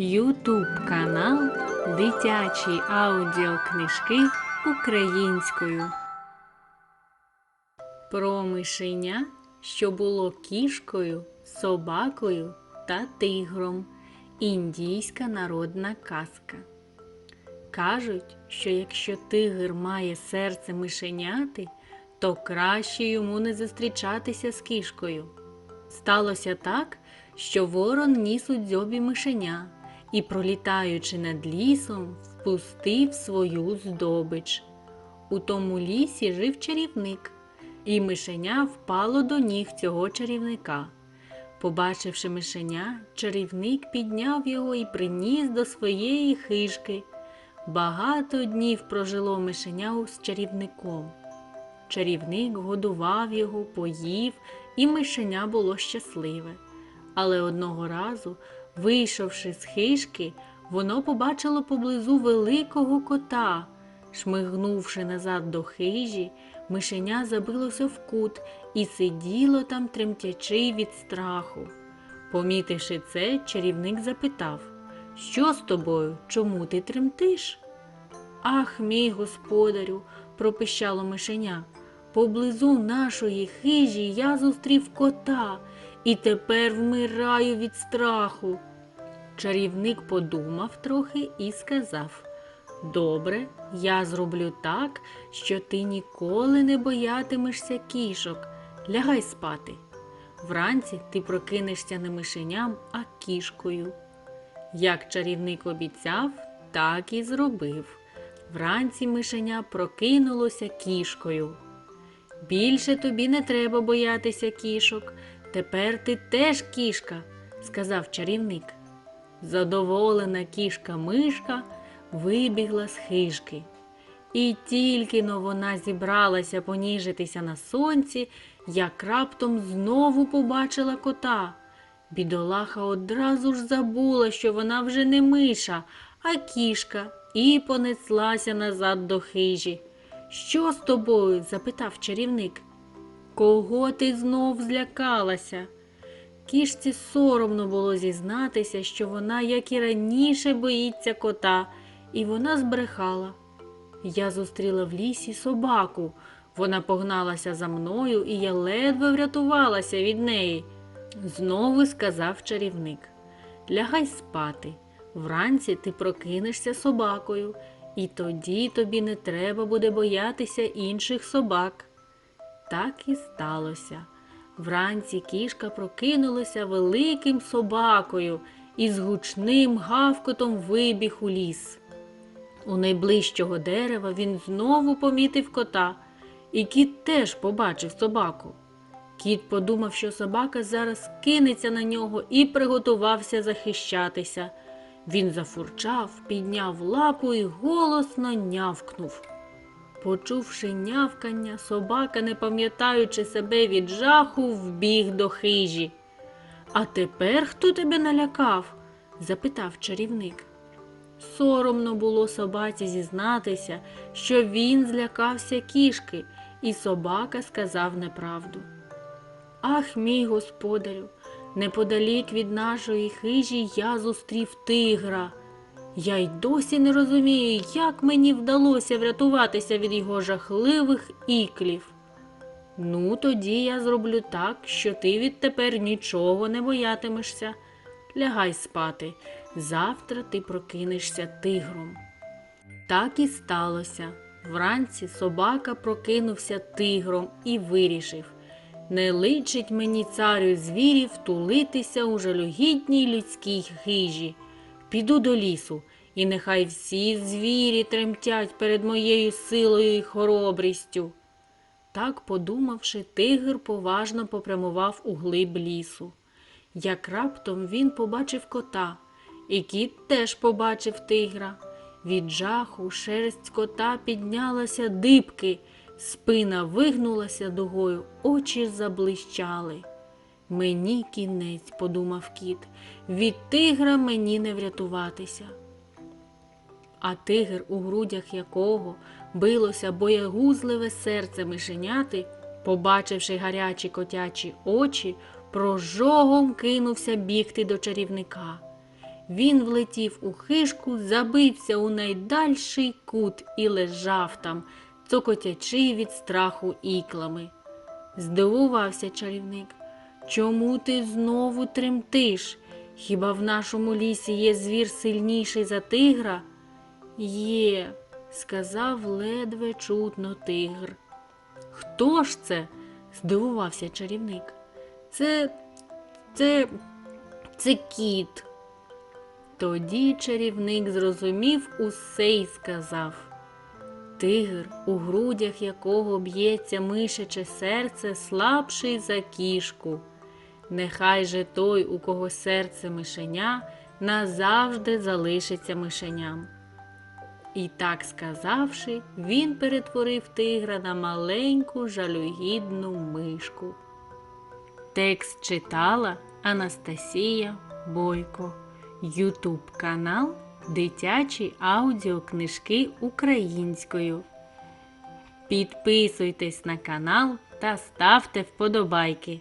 Ютуб канал Дитячі аудіокнижки українською. Про мишеня, що було кішкою, собакою та тигром. Індійська народна казка. Кажуть, що якщо тигр має серце мишеняти, то краще йому не зустрічатися з кішкою. Сталося так, що ворон ніс у дзьобі мишеня і, пролітаючи над лісом, впустив свою здобич. У тому лісі жив чарівник, і мишеня впало до ніг цього чарівника. Побачивши мишеня, чарівник підняв його і приніс до своєї хижки. Багато днів прожило мишеня з чарівником. Чарівник годував його, поїв, і мишеня було щасливе. Але одного разу, вийшовши з хижки, воно побачило поблизу великого кота. Шмигнувши назад до хижі, мишеня забилося в кут і сиділо там, тремтячи від страху. Помітивши це, чарівник запитав Що з тобою? Чому ти тремтиш? Ах, мій господарю, пропищало мишеня. Поблизу нашої хижі я зустрів кота і тепер вмираю від страху. Чарівник подумав трохи і сказав Добре, я зроблю так, що ти ніколи не боятимешся кішок. Лягай спати. Вранці ти прокинешся не мишеням, а кішкою. Як чарівник обіцяв, так і зробив. Вранці мишеня прокинулося кішкою. Більше тобі не треба боятися кішок. Тепер ти теж кішка, сказав чарівник. Задоволена кішка мишка вибігла з хижки. І тільки но вона зібралася поніжитися на сонці, як раптом знову побачила кота. Бідолаха одразу ж забула, що вона вже не миша, а кішка, і понеслася назад до хижі. Що з тобою? запитав чарівник. Кого ти знов злякалася? Кішці соромно було зізнатися, що вона, як і раніше, боїться кота, і вона збрехала. Я зустріла в лісі собаку. Вона погналася за мною, і я ледве врятувалася від неї. Знову сказав чарівник. Лягай спати. Вранці ти прокинешся собакою, і тоді тобі не треба буде боятися інших собак. Так і сталося. Вранці кішка прокинулася великим собакою і з гучним гавкотом вибіг у ліс. У найближчого дерева він знову помітив кота, і кіт теж побачив собаку. Кіт подумав, що собака зараз кинеться на нього і приготувався захищатися. Він зафурчав, підняв лапу і голосно нявкнув. Почувши нявкання, собака, не пам'ятаючи себе від жаху, вбіг до хижі. А тепер хто тебе налякав? запитав чарівник. Соромно було собаці зізнатися, що він злякався кішки, і собака сказав неправду. Ах, мій господарю, неподалік від нашої хижі я зустрів тигра. Я й досі не розумію, як мені вдалося врятуватися від його жахливих іклів. Ну, тоді я зроблю так, що ти відтепер нічого не боятимешся. Лягай спати. Завтра ти прокинешся тигром. Так і сталося. Вранці собака прокинувся тигром і вирішив не личить мені царю звірів тулитися у жалюгідній людській хижі. Піду до лісу, і нехай всі звірі тремтять перед моєю силою і хоробрістю. Так, подумавши, тигр поважно попрямував у глиб лісу. Як раптом він побачив кота, і кіт теж побачив тигра. Від жаху шерсть кота піднялася дибки, спина вигнулася дугою, очі заблищали. Мені кінець, подумав кіт, від тигра мені не врятуватися. А тигр, у грудях якого билося боягузливе серце мишеняти, побачивши гарячі котячі очі, прожогом кинувся бігти до чарівника. Він влетів у хишку, забився у найдальший кут і лежав там, цокотячи від страху іклами. Здивувався чарівник. Чому ти знову тремтиш? Хіба в нашому лісі є звір сильніший за тигра? Є, сказав ледве чутно тигр. Хто ж це? здивувався чарівник. Це. це. це кіт. Тоді чарівник зрозумів усе й сказав. Тигр, у грудях якого б'ється мишаче серце, слабший за кішку. Нехай же той, у кого серце мишеня, назавжди залишиться мишеням. І так сказавши, він перетворив тигра на маленьку жалюгідну мишку. Текст читала Анастасія Бойко. Ютуб канал Дитячі аудіокнижки українською. Підписуйтесь на канал та ставте вподобайки.